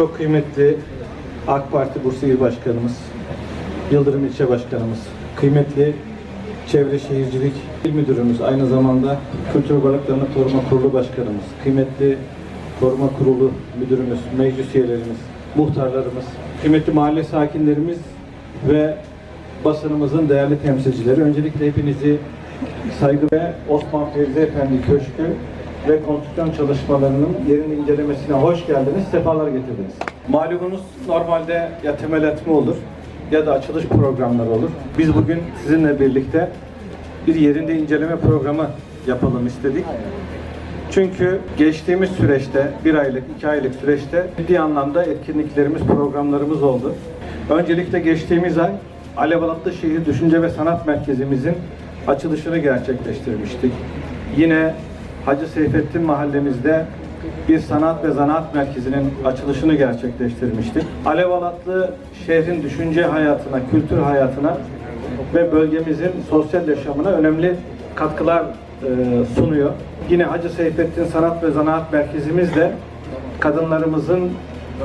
Çok kıymetli AK Parti Bursa İl Başkanımız, Yıldırım İlçe Başkanımız, kıymetli Çevre Şehircilik İl Müdürümüz, aynı zamanda Kültür Varlıklarını Koruma Kurulu Başkanımız, kıymetli Koruma Kurulu Müdürümüz, meclis üyelerimiz, muhtarlarımız, kıymetli mahalle sakinlerimiz ve basınımızın değerli temsilcileri. Öncelikle hepinizi saygı ve Osman Fevzi Efendi Köşkü ve konstrüksiyon çalışmalarının yerini incelemesine hoş geldiniz, sefalar getirdiniz. Malumunuz normalde ya temel etme olur ya da açılış programları olur. Biz bugün sizinle birlikte bir yerinde inceleme programı yapalım istedik. Çünkü geçtiğimiz süreçte, bir aylık, iki aylık süreçte ciddi anlamda etkinliklerimiz, programlarımız oldu. Öncelikle geçtiğimiz ay Alev Alatlı Şehir Düşünce ve Sanat Merkezimizin açılışını gerçekleştirmiştik. Yine Hacı Seyfettin mahallemizde bir sanat ve zanaat merkezinin açılışını gerçekleştirmiştik. Alev Alatlı şehrin düşünce hayatına, kültür hayatına ve bölgemizin sosyal yaşamına önemli katkılar e, sunuyor. Yine Hacı Seyfettin Sanat ve Zanaat Merkezimiz de kadınlarımızın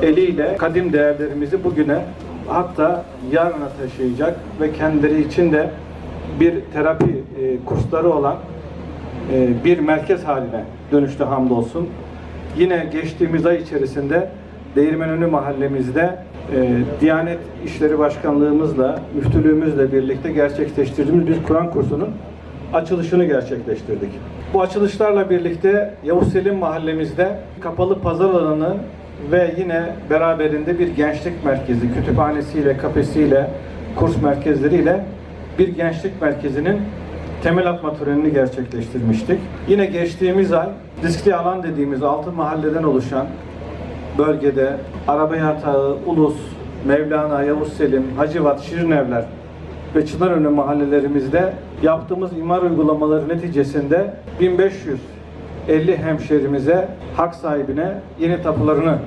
eliyle kadim değerlerimizi bugüne hatta yarına taşıyacak ve kendileri için de bir terapi e, kursları olan bir merkez haline dönüştü hamdolsun. Yine geçtiğimiz ay içerisinde Değirmenönü mahallemizde e, Diyanet İşleri Başkanlığımızla, müftülüğümüzle birlikte gerçekleştirdiğimiz bir Kur'an kursunun açılışını gerçekleştirdik. Bu açılışlarla birlikte Yavuz Selim mahallemizde kapalı pazar alanı ve yine beraberinde bir gençlik merkezi, kütüphanesiyle, kafesiyle, kurs merkezleriyle bir gençlik merkezinin temel atma törenini gerçekleştirmiştik. Yine geçtiğimiz ay riskli alan dediğimiz altı mahalleden oluşan bölgede Araba Yatağı, Ulus, Mevlana, Yavuz Selim, Hacivat, Şirinevler ve Çınarönü mahallelerimizde yaptığımız imar uygulamaları neticesinde 1550 hemşerimize hak sahibine yeni tapularını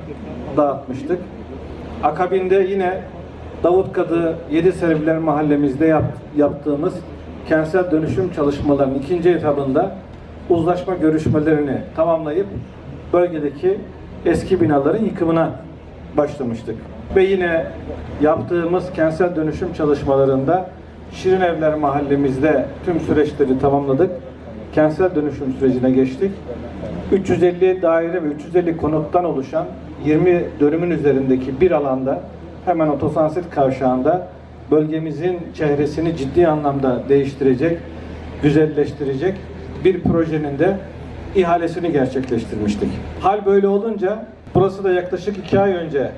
dağıtmıştık. Akabinde yine Davutkadı Yedi Serviler mahallemizde yap- yaptığımız kentsel dönüşüm çalışmalarının ikinci etabında uzlaşma görüşmelerini tamamlayıp bölgedeki eski binaların yıkımına başlamıştık. Ve yine yaptığımız kentsel dönüşüm çalışmalarında Şirin Evler mahallemizde tüm süreçleri tamamladık. Kentsel dönüşüm sürecine geçtik. 350 daire ve 350 konuttan oluşan 20 dönümün üzerindeki bir alanda hemen otosansit kavşağında bölgemizin çehresini ciddi anlamda değiştirecek, güzelleştirecek bir projenin de ihalesini gerçekleştirmiştik. Hal böyle olunca burası da yaklaşık iki ay önce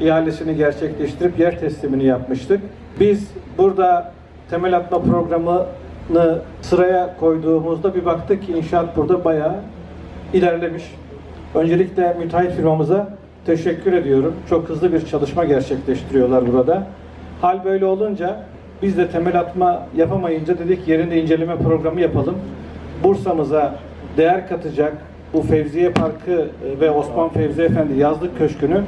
ihalesini gerçekleştirip yer teslimini yapmıştık. Biz burada temel atma programını sıraya koyduğumuzda bir baktık ki inşaat burada bayağı ilerlemiş. Öncelikle müteahhit firmamıza teşekkür ediyorum. Çok hızlı bir çalışma gerçekleştiriyorlar burada. Hal böyle olunca biz de temel atma yapamayınca dedik yerinde inceleme programı yapalım. Bursa'mıza değer katacak bu Fevziye Parkı e, ve Osman Fevzi Efendi yazlık köşkünü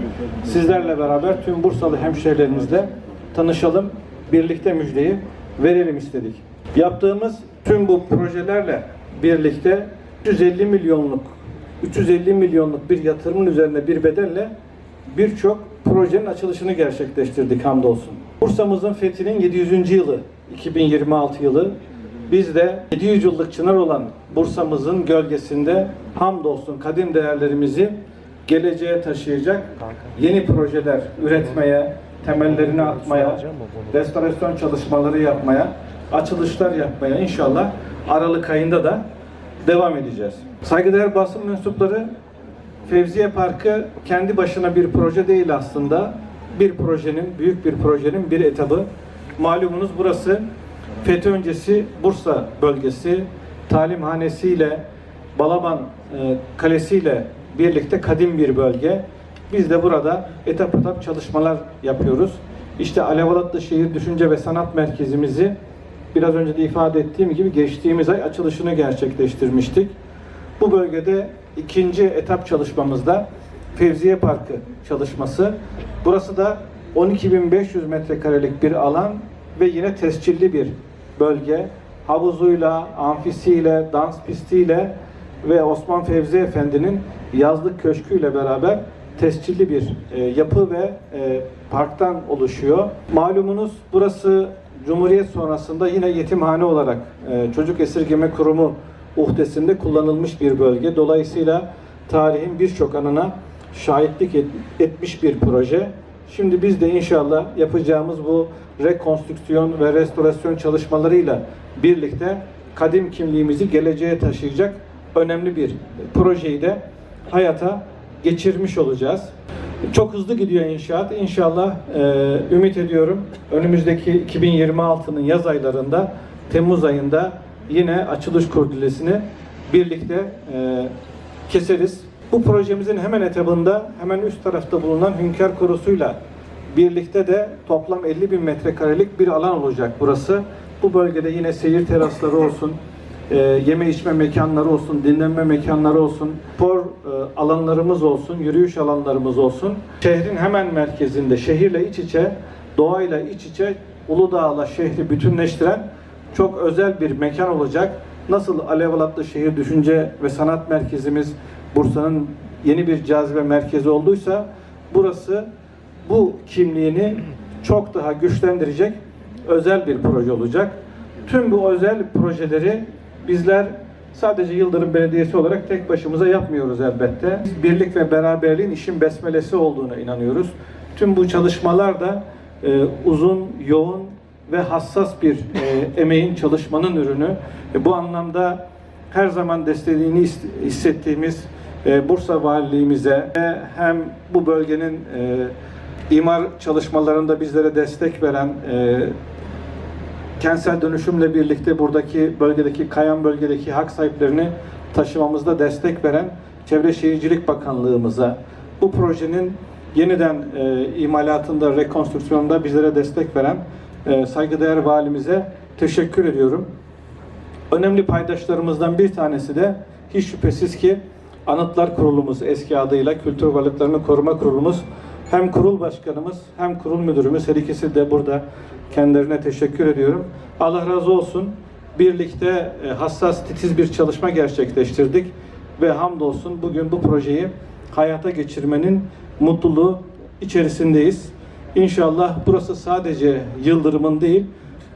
sizlerle beraber tüm Bursalı hemşehrilerimizle tanışalım, birlikte müjdeyi verelim istedik. Yaptığımız tüm bu projelerle birlikte 350 milyonluk 350 milyonluk bir yatırımın üzerine bir bedelle birçok projenin açılışını gerçekleştirdik hamdolsun. Bursa'mızın fethinin 700. yılı 2026 yılı biz de 700 yıllık çınar olan Bursa'mızın gölgesinde hamdolsun kadim değerlerimizi geleceğe taşıyacak yeni projeler üretmeye, temellerini atmaya, restorasyon çalışmaları yapmaya, açılışlar yapmaya inşallah Aralık ayında da devam edeceğiz. Saygıdeğer basın mensupları Fevziye Parkı kendi başına bir proje değil aslında. Bir projenin, büyük bir projenin bir etabı. Malumunuz burası FETÖ öncesi Bursa bölgesi talimhanesiyle Balaban e, kalesiyle birlikte kadim bir bölge. Biz de burada etap etap çalışmalar yapıyoruz. İşte Alevalatlı Şehir Düşünce ve Sanat Merkezimizi biraz önce de ifade ettiğim gibi geçtiğimiz ay açılışını gerçekleştirmiştik. Bu bölgede ikinci etap çalışmamızda Fevziye Parkı çalışması. Burası da 12.500 metrekarelik bir alan ve yine tescilli bir bölge. Havuzuyla, amfisiyle, dans pistiyle ve Osman Fevzi Efendi'nin yazlık köşküyle beraber tescilli bir e, yapı ve e, parktan oluşuyor. Malumunuz burası Cumhuriyet sonrasında yine yetimhane olarak e, çocuk esirgeme kurumu uhdesinde kullanılmış bir bölge. Dolayısıyla tarihin birçok anına şahitlik et- etmiş bir proje. Şimdi biz de inşallah yapacağımız bu rekonstrüksiyon ve restorasyon çalışmalarıyla birlikte kadim kimliğimizi geleceğe taşıyacak önemli bir projeyi de hayata geçirmiş olacağız. Çok hızlı gidiyor inşaat. İnşallah e, ümit ediyorum önümüzdeki 2026'nın yaz aylarında Temmuz ayında yine açılış kurdilesini birlikte e, keseriz. Bu projemizin hemen etabında hemen üst tarafta bulunan Hünkar Korusu'yla birlikte de toplam 50 bin metrekarelik bir alan olacak burası. Bu bölgede yine seyir terasları olsun, e, yeme içme mekanları olsun, dinlenme mekanları olsun, spor e, alanlarımız olsun, yürüyüş alanlarımız olsun. Şehrin hemen merkezinde, şehirle iç içe, doğayla iç içe, Uludağ'la şehri bütünleştiren çok özel bir mekan olacak. Nasıl Alevalatlı Şehir Düşünce ve Sanat Merkezimiz Bursa'nın yeni bir cazibe merkezi olduysa burası bu kimliğini çok daha güçlendirecek özel bir proje olacak. Tüm bu özel projeleri bizler sadece Yıldırım Belediyesi olarak tek başımıza yapmıyoruz elbette. Biz birlik ve beraberliğin işin besmelesi olduğuna inanıyoruz. Tüm bu çalışmalar da e, uzun, yoğun ve hassas bir e, emeğin, çalışmanın ürünü. E, bu anlamda her zaman desteğini his- hissettiğimiz e, Bursa Valiliğimize ve hem bu bölgenin e, imar çalışmalarında bizlere destek veren e, kentsel dönüşümle birlikte buradaki bölgedeki kayan bölgedeki hak sahiplerini taşımamızda destek veren Çevre Şehircilik Bakanlığımıza bu projenin yeniden e, imalatında, rekonstrüksiyonunda bizlere destek veren e, saygıdeğer valimize teşekkür ediyorum. Önemli paydaşlarımızdan bir tanesi de hiç şüphesiz ki Anıtlar Kurulumuz eski adıyla Kültür Varlıklarını Koruma Kurulumuz hem kurul başkanımız hem kurul müdürümüz her ikisi de burada kendilerine teşekkür ediyorum. Allah razı olsun. Birlikte e, hassas titiz bir çalışma gerçekleştirdik ve hamdolsun bugün bu projeyi hayata geçirmenin mutluluğu içerisindeyiz. İnşallah burası sadece Yıldırım'ın değil,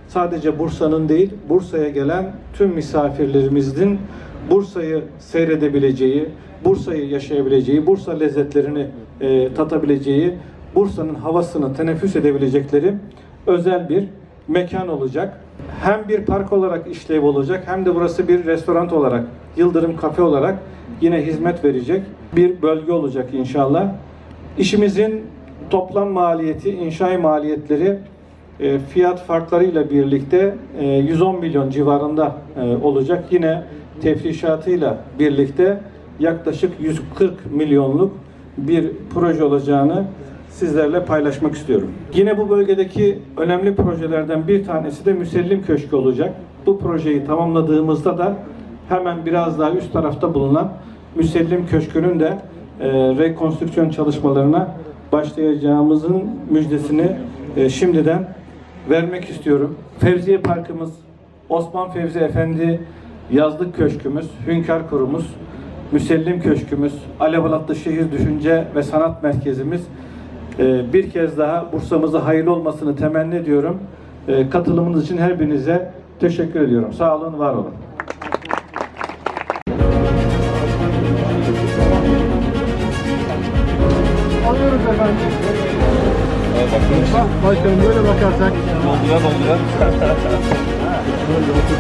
sadece Bursa'nın değil, Bursa'ya gelen tüm misafirlerimizin Bursa'yı seyredebileceği, Bursa'yı yaşayabileceği, Bursa lezzetlerini e, tatabileceği, Bursa'nın havasını teneffüs edebilecekleri özel bir mekan olacak. Hem bir park olarak işlev olacak hem de burası bir restoran olarak, Yıldırım Kafe olarak yine hizmet verecek bir bölge olacak inşallah. İşimizin toplam maliyeti, inşai maliyetleri e, fiyat farklarıyla birlikte e, 110 milyon civarında e, olacak. Yine tefrişatıyla birlikte yaklaşık 140 milyonluk bir proje olacağını sizlerle paylaşmak istiyorum. Yine bu bölgedeki önemli projelerden bir tanesi de Müsellim Köşkü olacak. Bu projeyi tamamladığımızda da hemen biraz daha üst tarafta bulunan Müsellim Köşkü'nün de e, rekonstrüksiyon çalışmalarına başlayacağımızın müjdesini e, şimdiden vermek istiyorum. Fevziye Parkımız, Osman Fevzi Efendi Yazlık Köşkümüz, Hünkar Kurumuz, Müsellim Köşkümüz, Alevalatlı Şehir Düşünce ve Sanat Merkezimiz e, bir kez daha Bursa'mıza hayırlı olmasını temenni ediyorum. E, Katılımınız için her birinize teşekkür ediyorum. Sağ olun, var olun.